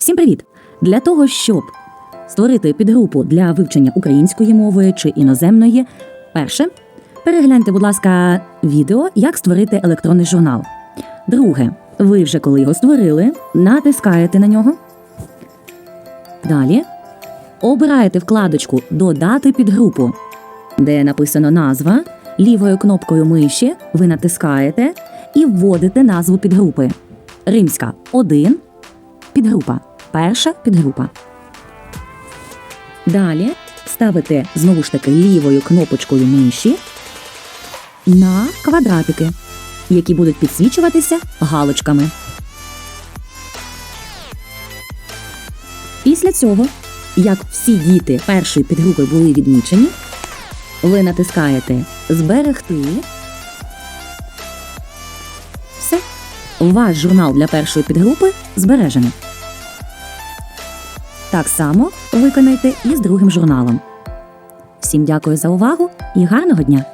Всім привіт! Для того, щоб створити підгрупу для вивчення української мови чи іноземної, перше, перегляньте, будь ласка, відео, як створити електронний журнал. Друге, ви вже коли його створили, натискаєте на нього. Далі обираєте вкладочку Додати підгрупу, де написано назва. Лівою кнопкою миші ви натискаєте і вводите назву підгрупи. Римська 1, підгрупа. Перша підгрупа. Далі ставите знову ж таки лівою кнопочкою миші на квадратики, які будуть підсвічуватися галочками. Після цього, як всі діти першої підгрупи були відмічені, ви натискаєте Зберегти. Все. Ваш журнал для першої підгрупи збережено. Так само виконайте і з другим журналом. Всім дякую за увагу і гарного дня!